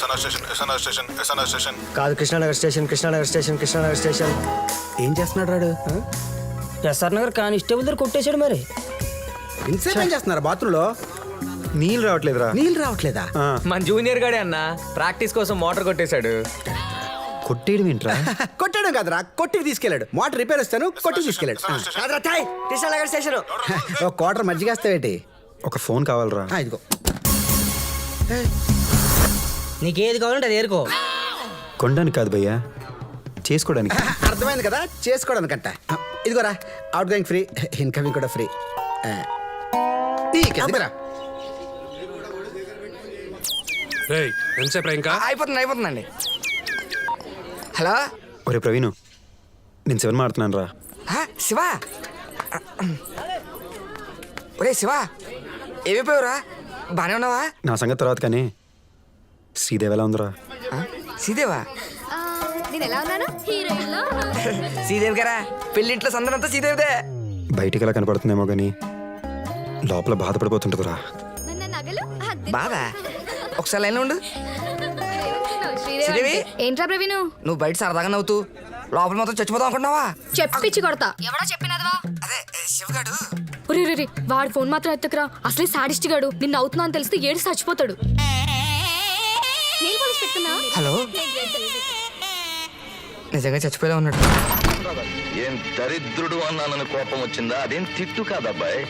SNR station SNR station SNR station కాదు Krishnanagar station Krishnanagar station Krishnanagar station. ఏం చేస్తున్నాడు రాడు? ఎస్ఆర్ నగర్ కానిస్టేబుల్ దగ్గర కొట్టేశాడు మరి. ఇంతసేపు ఏం చేస్తున్నారు బాత్రూంలో? నీళ్ళు రావట్లేదురా. నీళ్ళు రావట్లేదా? మన జూనియర్ గాడే అన్న ప్రాక్టీస్ కోసం మోటార్ కొట్టేశాడు. కొట్టేయడం ఏంట్రా? కొట్టడం కాదురా కొట్టికి తీసుకెళ్ళాడు. మోటార్ రిపేర్ వస్తాను కొట్టికి తీసుకెళ్ళాడు. కాదురా తాయ్ కృష్ణానగర్ స్టేషన్. ఒక క్వార్టర్ మజ్జిగ వస్తావేటి ఒక ఫోన్ కావాలరా. ఇదిగో. నీకేది కావాలంటే అది ఏరుకో. కొనడానికి కాదు భయ్యా చేసుకోవడానికి. అర్థమైంది కదా? చేసుకోవడానికంట. ఆ, ఇదిగోరా అవుట్ గోయింగ్ ఫ్రీ ఇన్కమింగ్ కూడా ఫ్రీ అయిపోతుంది అయిపోతుందండి. హలో? ఒరే ప్రవీణ్ నేను శివన్ మాడుతున్నాను రా. శివ? ఒరే శివ ఏమైపోయావురా? బానే ఉన్నావా? నా సంగతి తర్వాత కానీ శ్రీదేవి ఎలా ఉందిరా? సీదేవా? నేను ఎలా ఉన్నాను? సీదేవి గారా పెళ్ళింట్లో సందనంతా సీదేవిదే. బయటికి ఎలా కనపడుతుందేమో కానీ లోపల బాధపడిపోతుంటుందిరా. బాధ? ఒకసారి లైన్ ఉండు. శ్రీదేవి ఏంట్రా ప్రవీణు? నువ్వు బయట సరదాగా నవ్వుతూ లోపల మొత్తం చచ్చిపోదాం అనుకుంటున్నావా? చెప్పిచ్చి కొడతా. ఎవడో చెప్పినదివా అదే శివగాడు? ఒరే రే వాడి ఫోన్ మాత్రం ఎత్తకురా. అసలే సాడిస్ట్ గాడు. నిన్ను అవుతున్నా అని తెలిస్తే ఏడు చచ్చిపోతాడు. హలో? నిజంగా చచ్చిపోయేలా ఉన్నాడు. ఏం దరిద్రుడు అన్నానని కోపం వచ్చిందా? అదేం తిట్టు కాదబ్బాయ్.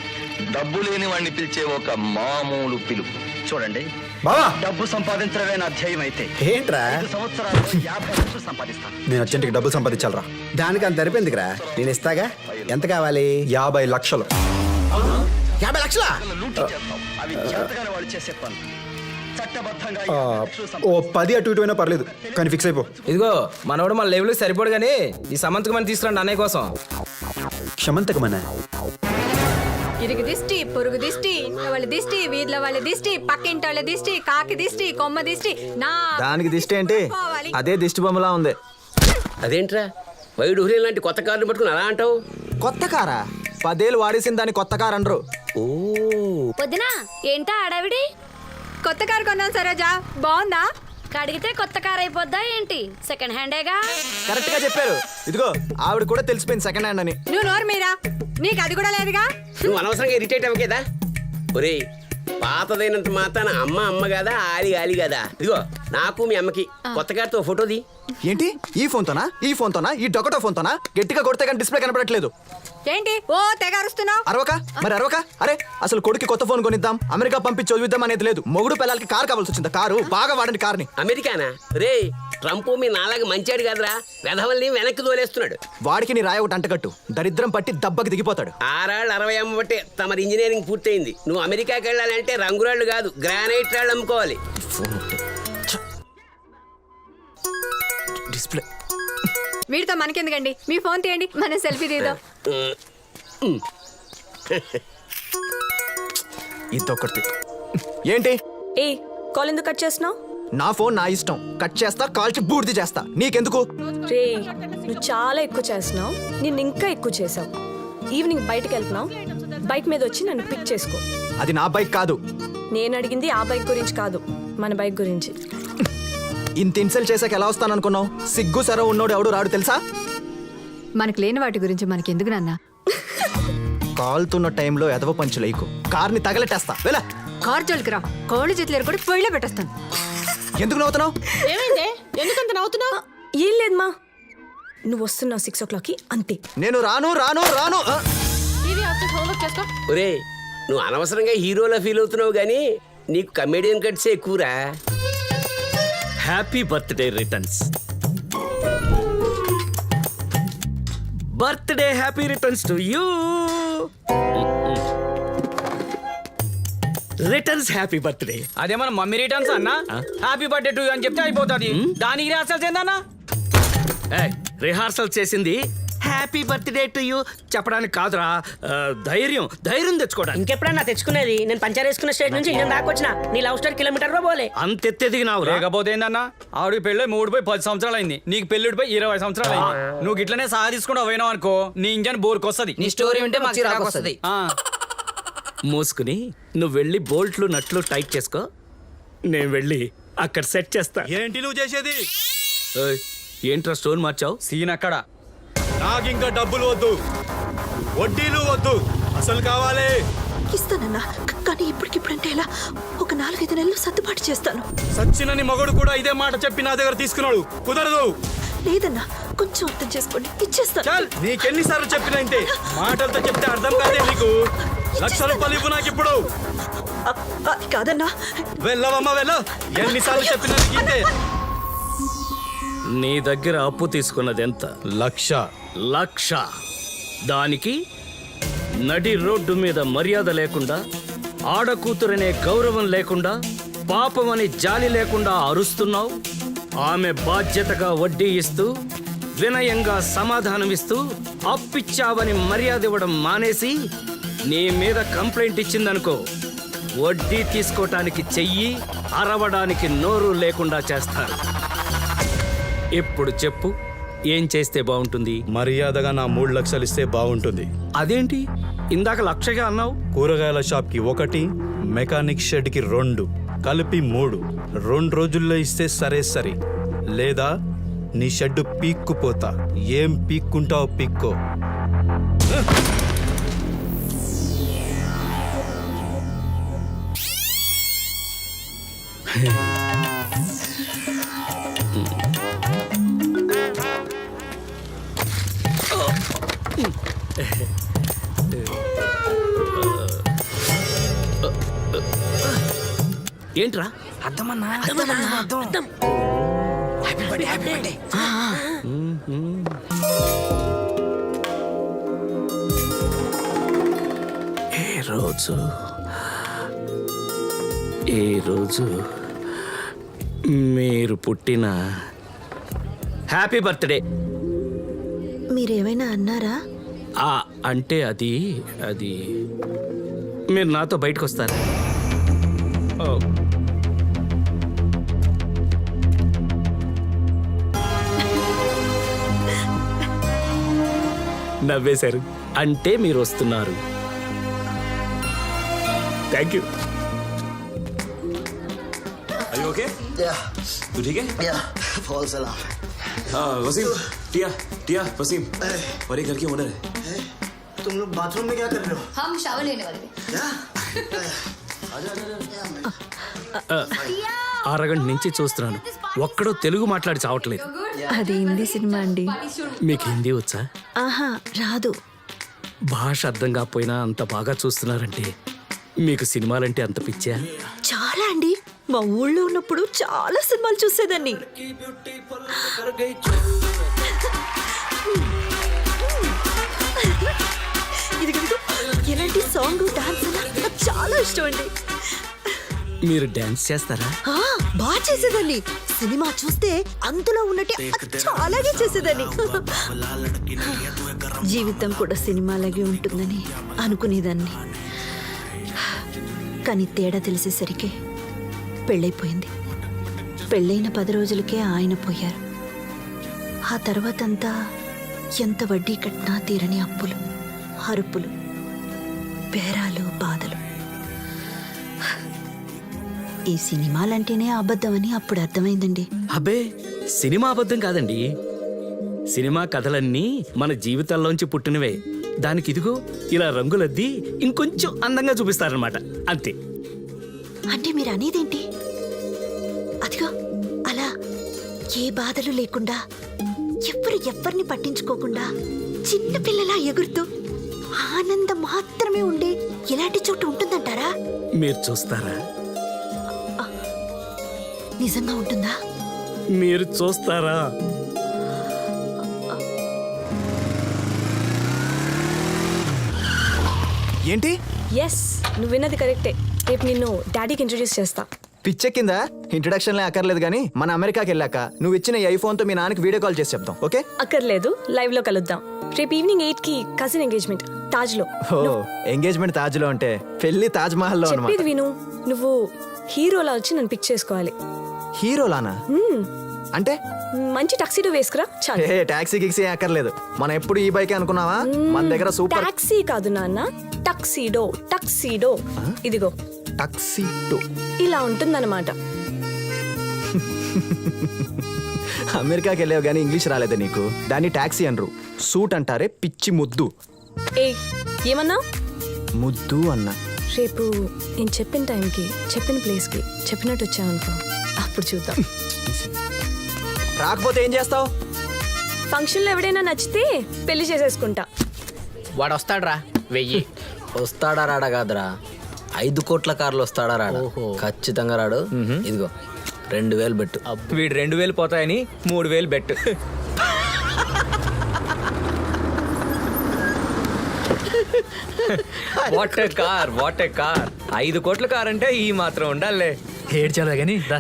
డబ్బు లేని వాడిని పిలిచే ఒక మామూలు పిలుపు. చూడండి. బావా! డబ్బు సంపాదించడమే నా ధ్యేయం అయితే. ఏంట్రా? ఐదు సంవత్సరాల్లో యాభై లక్షలు సంపాదిస్తాను. నేను అర్జెంట్కి డబ్బులు సంపాదించాలరా. దానికి అంత అరిపోయిందిరా నేను ఇస్తాగా? ఎంత కావాలి? యాభై లక్షలు. యాభై లక్షలా లూటీ చేస్తాం. అవి చేతగానే వాళ్ళు చేసే పనులు. ఓ పది అటు ఇటు అయినా పర్లేదు కానీ ఫిక్స్ అయిపో. ఇదిగో మనోడు మన లెవెల్ సరిపోడు కానీ ఈ సమంతకు మనం తీసుకురండి అన్నయ్య కోసం. క్షమంతకమన్నా ఇరుగు దిష్టి పొరుగు దిష్టి వాళ్ళ దిష్టి వీధిలో వాళ్ళ దిష్టి పక్కింటి వాళ్ళ దిష్టి కాకి దిష్టి కొమ్మ దిష్టి నా దానికి దిష్టి ఏంటి? పోవాలి. అదే దిష్టి బొమ్మలా ఉంది. అదేంట్రా? వైడు హురీ లాంటి కొత్త కార్డు పట్టుకుని అలా అంటావు? కొత్త కారా? పదేళ్ళు వాడేసిన దాన్ని కొత్త కార్ అనరు ఓ. వదినా ఏంటా ఆడావిడి కొత్త కారు కొన్నాను సరోజా. బాగుందా? కడిగితే కొత్త కార్ అయిపోద్దా ఏంటి? సెకండ్ హ్యాండేగా కరెక్ట్గా చెప్పారు. ఇదిగో ఆవిడ కూడా తెలిసిపోయింది సెకండ్ హ్యాండ్ అని. నువ్వు నోరు మీరా? నీకు అది కూడా లేదుగా? నువ్వు అనవసరంగా ఇరిటేట్ అవ్వకేదా ఒరే పాతదైనంత మాత్రాన అమ్మ అమ్మ కదా ఆలి ఆలి కదా. ఇదిగో నాకు మీ అమ్మకి కొత్త కార్డుతో ఫోటోది ఏంటి? ఈ ఫోన్ తోనా? ఈ ఫోన్ తోనా? ఈ డొకటో ఫోన్ తోనా? గట్టిగా కొడితే కానీ డిస్ప్లే కనపడట్లేదు. ఏంటి? ఓ తెగ అరుస్తున్నావు? అరవక? మరి అరవక? అరే అసలు కొడుకు కొత్త ఫోన్ కొనిద్దాం. అమెరికా పంపించి చదివిద్దాం అనేది లేదు. మొగుడు పిల్లలకి కార్ కావాల్సి వచ్చింది. కారు బాగా వాడండి కార్ని. అమెరికానా? రే ట్రంప్ మీ నాలాగా మంచాడు కదరా. వెధవల్ని వెనక్కి తోలేస్తున్నాడు. వాడికి నీ రాయ ఒకటి అంటకట్టు దరిద్రం పట్టి దెబ్బకి దిగిపోతాడు. ఆరాళ్ళు అరవై అమ్మ బట్టే తమరి ఇంజనీరింగ్ పూర్తయింది. నువ్వు అమెరికాకి వెళ్ళాలంటే రంగురాళ్ళు కాదు గ్రానైట్ రాళ్ళు అమ్ముకోవాలి. డిస్ప్లే. వీడితో మనకెందుకండి? మీ ఫోన్ తీయండి మనం సెల్ఫీ తీద్దాం. ఇదొకటి. ఏంటి? ఏ కాల్ ఎందుకు కట్ చేస్తున్నావు? నా ఫోన్ నా ఇష్టం. కట్ చేస్తా కాల్చి బూర్ది చేస్తా. నీకెందుకు? రే నువ్వు చాలా ఎక్కువ చేస్తున్నావు. నేను ఇంకా ఎక్కువ చేసావు ఈవినింగ్ బయటకు వెళ్తున్నావు. బైక్ మీద వచ్చి నన్ను పిక్ చేసుకో. అది నా బైక్ కాదు. నేను అడిగింది ఆ బైక్ గురించి కాదు మన బైక్ గురించి. ఇంత ఇన్సల్ట్ చేసాక ఎలా వస్తాను అనుకున్నావు సిగ్గు సర ఉన్నోడు ఎవడు రాడు తెలుసా? మనకు లేని వాటి గురించి మనకి ఎందుకు నాన్న? కాలుతున్న టైంలో ఎదవ పంచు లేకు. కార్ని తగలెట్టేస్తా. వెళ్ళ. కార్ జోలికి రా. కోళ్ళు చేతులు కూడా పొయ్యిలో పెట్టేస్తాను. ఎందుకు నవ్వుతున్నావు? ఏమైంది? ఎందుకంత నవ్వుతున్నావు? ఏం లేదమ్మా. నువ్వు వస్తున్నావు సిక్స్ ఓ క్లాక్కి అంతే. నేను రాను రాను రాను! ఒరే నువ్వు అనవసరంగా హీరోలా ఫీల్ అవుతున్నావు కానీ నీకు కమెడియన్ కట్సే ఎక్కువరా? Happy birthday returns birthday happy returns to you returns happy birthday అదే మన మమ్మీ రిటర్న్స్ అన్న? హ్యాపీ బర్త్డే టు అని చెప్తే అయిపోతుంది. దానికి రాసాల్సి ఏందన్నా? రిహార్సల్ చేసింది హ్యాపీ బర్త్డే టు యూ. చెప్పడానికి కాదురా ఆ, ధైర్యం ధైర్యం తెచ్చుకోవడానికి. ఇంకెప్పుడన్నా తెచ్చుకునేది? నేను పంచర్ వేసుకున్న స్టేజ్ నుంచి ఇండియన్ దాకా వచ్చిన నీ లవ్ స్టోర్ కిలోమీటర్లో పోలే అంత ఎత్తెదిగినావు లేకపోతే ఏందన్నా ఆవిడకి పెళ్ళి మూడు పోయి పది సంవత్సరాలు అయింది. నీకు పెళ్ళిడిపై ఇరవై సంవత్సరాలు అయింది. నువ్వు ఇట్లనే సహా తీసుకుంటూ పోయినావు అనుకో నీ ఇంజన్ బోర్కొస్తుంది. నీ స్టోరీ ఉంటే మాకు చిరాకు వస్తుంది. మూసుకుని నువ్వు వెళ్ళి బోల్ట్లు నట్లు టైట్ చేసుకో. నేను వెళ్ళి అక్కడ సెట్ చేస్తా. ఏంటి నువ్వు చేసేది? ఏయ్, ఏంట్రా స్టోన్ మార్చావు? సీన్ అక్కడ. నాకు ఇంకా డబ్బులు వద్దు. వడ్డీలు వద్దు. అసలు కావాలి. ఇస్తానన్నా. కానీ ఇప్పటికిప్పుడంటే ఎలా? ఒక నాలుగైదు నెలలు సర్దుబాటు చేస్తాను. సచ్చినని మగడు కూడా ఇదే మాట చెప్పి నా దగ్గర తీసుకున్నాడు. కుదరదు. లేదన్నా. కొంచెం అర్థం చేసుకోండి. ఇచ్చేస్తాను. నీకెన్నిసార్లు చెప్పిన ఇంతే. మాటలతో చెప్తే అర్థం కాదే నీకు. లక్ష రూపాయలు ఇవ్వు నాకు ఇప్పుడు. కాదన్నా. వెళ్ళవమ్మా వెళ్ళ. ఎన్నిసార్లు చెప్పినా నీకు ఇంతే. నీ దగ్గర అప్పు తీసుకున్నది ఎంత లక్ష. లక్ష. దానికి నడి రోడ్డు మీద మర్యాద లేకుండా ఆడకూతురనే గౌరవం లేకుండా పాపమని జాలి లేకుండా అరుస్తున్నావు. ఆమె బాధ్యతగా వడ్డీ ఇస్తూ వినయంగా సమాధానమిస్తూ అప్పిచ్చావని మర్యాద ఇవ్వడం మానేసి నీ మీద కంప్లైంట్ ఇచ్చిందనుకో వడ్డీ తీసుకోవటానికి చెయ్యి అరవడానికి నోరు లేకుండా చేస్తారు. ఇప్పుడు చెప్పు. ఏం చేస్తే బాగుంటుంది? మర్యాదగా నా మూడు లక్షలు ఇస్తే బాగుంటుంది. అదేంటి? ఇందాక లక్షగా అన్నావు. కూరగాయల షాప్కి ఒకటి మెకానిక్ షెడ్కి రెండు కలిపి మూడు. రెండు రోజుల్లో ఇస్తే సరే సరే. లేదా నీ షెడ్ పీక్కుపోతా. ఏం పీక్కుంటావు పీక్కో. ఏంట్రా? ఏ రోజు? ఏ రోజు మీరు పుట్టిన హ్యాపీ బర్త్డే మీరేమైనా అన్నారా? ఆ అంటే అది అది. మీరు నాతో బయటకు వస్తారా నవ్వేశారు అంటే మీరు వస్తున్నారు థ్యాంక్ యూ ओके तू ठीक है हाँ वसीम टिया टिया वसीम और ये घर की ओनर है तुम लोग बाथरूम में क्या कर रहे हो हम शावर लेने वाले అరగంట నుంచి చూస్తున్నాను. ఒక్కడో తెలుగు మాట్లాడి చావట్లేదు. అది హిందీ సినిమా అండి. మీకు హిందీ వచ్చా? ఆహా రాదు. భాష అర్థం కాకపోయినా అంత బాగా చూస్తున్నారంటే మీకు సినిమాలంటే అంత పిచ్చా? చాలా అండి. మా ఊళ్ళో ఉన్నప్పుడు చాలా సినిమాలు చూసేదాన్ని. ఇది కనుక ఎలాంటి సాంగ్ డాన్స్ నాకు చాలా ఇష్టం అండి. మీరు డాన్స్ చేస్తారా? ఆ, బాగా చేసేదాన్ని. సినిమా చూస్తే అంతలో ఉన్నట్టే అచ్చం అలాగే చేసేదాన్ని. జీవితం కూడా సినిమాలాగే ఉంటుందని అనుకునేదాన్ని. కానీ తేడా తెలిసేసరికి పెళ్ళైపోయింది. పెళ్ళైన పది రోజులకే ఆయన పోయారు. ఆ తర్వాతంతా ఎంత వడ్డీ కట్టినా తీరని అప్పులు అరుపులు బేరాలు బాధ ఈ సినిమాలంటేనే అబద్ధమని అప్పుడు అర్థమైందండి. అబ్బే సినిమా అబద్ధం కాదండి. సినిమా కథలన్నీ మన జీవితాల్లోంచి పుట్టినవే. దానికి ఇదిగో ఇలా రంగులద్ది ఇంకొంచెం అందంగా చూపిస్తారనమాట అంతే. అంటే మీరు అనేదేంటి? అదిగో అలా ఏ బాధలు లేకుండా ఎవ్వరు ఎవ్వరిని పట్టించుకోకుండా చిన్న పిల్లలా ఎగురుతూ ఆనందం మాత్రమే ఉండే ఇలాంటి చోటు ఉంటుందంటారా? మీరు చూస్తారా? నిజంగా ఉంటుందా? మీరు చూస్తారా? ఏంటి? ఎస్ నువ్వు విన్నది కరెక్టే. రేపు నిన్ను డాడీకి ఇంట్రొడ్యూస్ చేస్తా. పిచ్చ కింద ఇంట్రడక్షన్ అక్కర్లేదు కానీ మన అమెరికాకి వెళ్ళాక నువ్వు ఇచ్చిన ఈ ఐఫోన్తో మీ నాన్నకి వీడియో కాల్ చేసి చెప్తాం ఓకే? అక్కర్లేదు లైవ్లో కలుద్దాం. రేపు ఈవినింగ్ ఎయిట్కి కజిన్ ఎంగేజ్మెంట్ తాజ్లో ఓ ఎంగేజ్మెంట్ తాజ్లో అంటే పెళ్ళి తాజ్ మహల్లో చెప్పేది అనమాట విను నువ్వు హీరోలా వచ్చి నన్ను పిక్ చేసుకోవాలి. హీరోలానా? అంటే? మంచి టక్సీడో వేసుకురా చాలు. ఏ టాక్సీ గిక్సీ అక్కర్లేదు మనం ఎప్పుడు ఈ బైక్ అనుకున్నావా? మన దగ్గర సూపర్ టాక్సీ కాదు నాన్న టక్సీడో టక్సీడో ఇదిగో. టాక్సీ టూ ఇలా ఉంటుందన్నమాట. అమెరికాకి వెళ్ళావు కానీ ఇంగ్లీష్ రాలేదా నీకు. దాన్ని ట్యాక్సీ అనరు. సూట్ అంటారే పిచ్చి ముద్దు. ఏ ఏమన్నా? ముద్దు అన్న. రేపు నేను చెప్పిన టైంకి చెప్పిన ప్లేస్కి చెప్పినట్టు వచ్చావనుకో. అప్పుడు చూద్దాం. రాకపోతే ఏం చేస్తావు? ఫంక్షన్లో ఎవడైనా నచ్చితే పెళ్ళి చేసేసుకుంటా. వాడు వస్తాడ్రా వెయ్యి. వస్తాడా రాడా కాదురా. ఐదు కోట్ల కార్లు వస్తాడా రాడా. ఖచ్చితంగా రాడు. ఇదిగో రెండు వేలు పెట్టు. వీడు రెండు వేలు పోతాయని మూడు వేలు bet what a car what a car ఐదు కోట్ల కార్ అంటే ఈ మాత్రం ఉండాలే ఏడ్చాలా కానీ రా.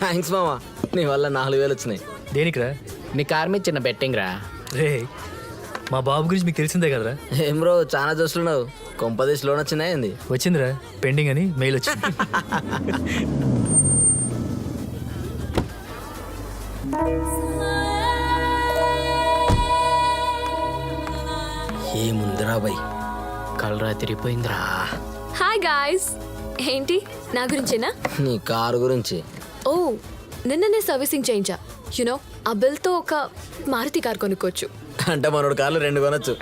థ్యాంక్స్ మామా. నీ వల్ల నాలుగు వేలు వచ్చినాయి. దేనికిరా? నీ కార్ మీద చిన్న బెట్టింగ్ రా. రే మా బాబు గురించి మీకు తెలిసిందే కదరా? ఏం బ్రో చాలా చూస్తున్నావు కొంపదేశ్ లోన్ వచ్చిందా ఏంది? వచ్చిందిరా పెండింగ్ అని మెయిల్ వచ్చింది. ఏముందిరా బై? కలరా తిరిగిపోయిందిరా. హాయ్ గాయ్స్ ఏంటి? నా గురించేనా? నీ కారు గురించి. ఓ నిన్ననే సర్వీసింగ్ చేయించా. యునో ఆ బిల్తో ఒక మారుతి కార్ కొనుక్కోవచ్చు. అంటే మనోడు కార్లు రెండు కొనొచ్చు.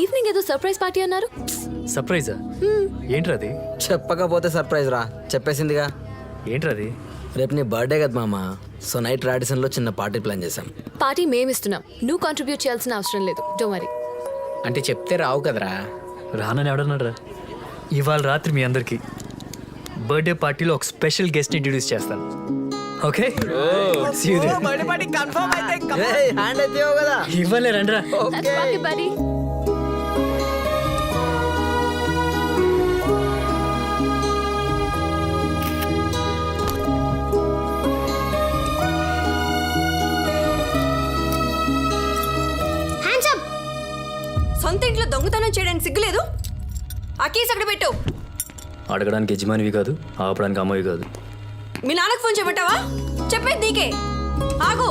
ఈవినింగ్ ఏదో సర్ప్రైజ్ పార్టీ అన్నారు? సర్ప్రైజా? ఏంట్రా అది? చెప్పకపోతే సర్ప్రైజ్ రా. చెప్పేసిందిగా. ఏంట్రా అది? రేపు నీ బర్త్డే కదా మామ. సో నైట్ రాడిసన్లో చిన్న పార్టీ ప్లాన్ చేశాం. పార్టీ మేమిస్తున్నాం. నువ్వు కాంట్రిబ్యూట్ చేయాల్సిన అవసరం లేదు. డోంట్ వరీ అంటే చెప్తే రావు కదరా. రానని ఎవడన్నారా ఇవాళ రాత్రి మీ అందరికి. బర్త్డే పార్టీలో ఒక స్పెషల్ గెస్ట్ ఇంట్రడ్యూస్ చేస్తాను. ఓకే? హ్యాండ్ అయితే కదా. ఇవ్వలే రండిరా సొంత ఇంట్లో దొంగతనం చేయడానికి సిగ్గులేదు? ఆ కేసు అక్కడ పెట్టు. అడగడానికి యజమానివి కాదు ఆపడానికి అమ్మవి కాదు. మీ నాన్నకు ఫోన్ చేయమంటావా చెప్పేది నీకే. ఆగు.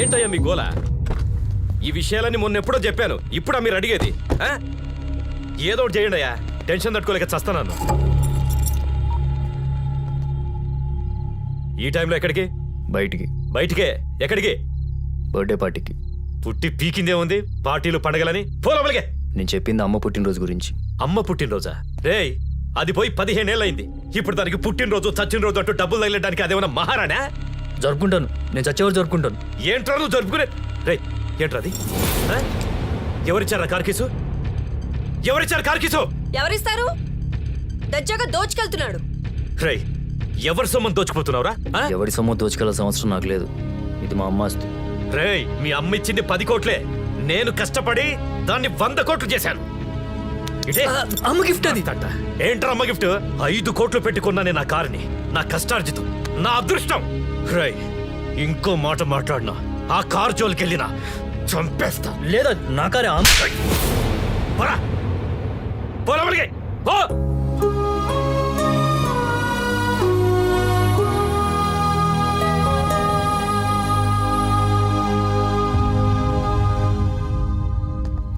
ఏంటయ్యా మీ గోల? ఈ విషయాలన్నీ మొన్న ఎప్పుడో చెప్పాను ఇప్పుడా మీరు అడిగేది ఆ? ఏదో ఒకటి చేయండి అయ్యా టెన్షన్ తట్టుకోలేక చస్తున్నాను ఈ టైంలో ఎక్కడికి? బయటికి. బయటికే? ఎక్కడికి? బర్త్డే పార్టీకి. పుట్టి పీకిందే ఉంది పార్టీలు పండగలని. పోలవలిగే నేను చెప్పింది అమ్మ పుట్టినరోజు గురించి. అమ్మ పుట్టినరోజా? రేయ్ అది పోయి పదిహేనేళ్ళయింది. ఇప్పుడు దానికి పుట్టినరోజు చచ్చిన అంటూ డబ్బులు తగిలడానికి అదేమన్నా మహారాణా? జరుపుకుంటాను. నేను చచ్చేవారు జరుపుకుంటాను. ఏంట్రా నువ్వు జరుపుకునే? రే ఏంట్రా అది? ఎవరిచ్చారా కార్కీసు? ఎవరిచ్చారు కార్కీసు? ఎవరిస్తారు? దజ్జాగా దోచుకెళ్తున్నాడు. రే ఎవరి సొమ్మని దోచుకుపోతున్నావురా? ఆ? ఎవరి సొమ్ము దోచుకెళ్ళాల్సిన అవసరం నాకు లేదు. ఇది మా అమ్మ ఆస్తి. రేయ్ మీ అమ్మ ఇచ్చింది పది కోట్లే. నేను కష్టపడి దాన్ని వంద కోట్లు చేశాను. ఇదే. అమ్మ గిఫ్ట్ అది. ఏంట్రా అమ్మ గిఫ్ట్? ఐదు కోట్లు పెట్టుకున్నానే నా కారుని నా కష్టార్జితం నా అదృష్టం. రేయ్ ఇంకో మాట మాట్లాడినా ఆ కారు జోలికెళ్ళినా చంపేస్తా. లేదా నా కారే పోరా. పోరా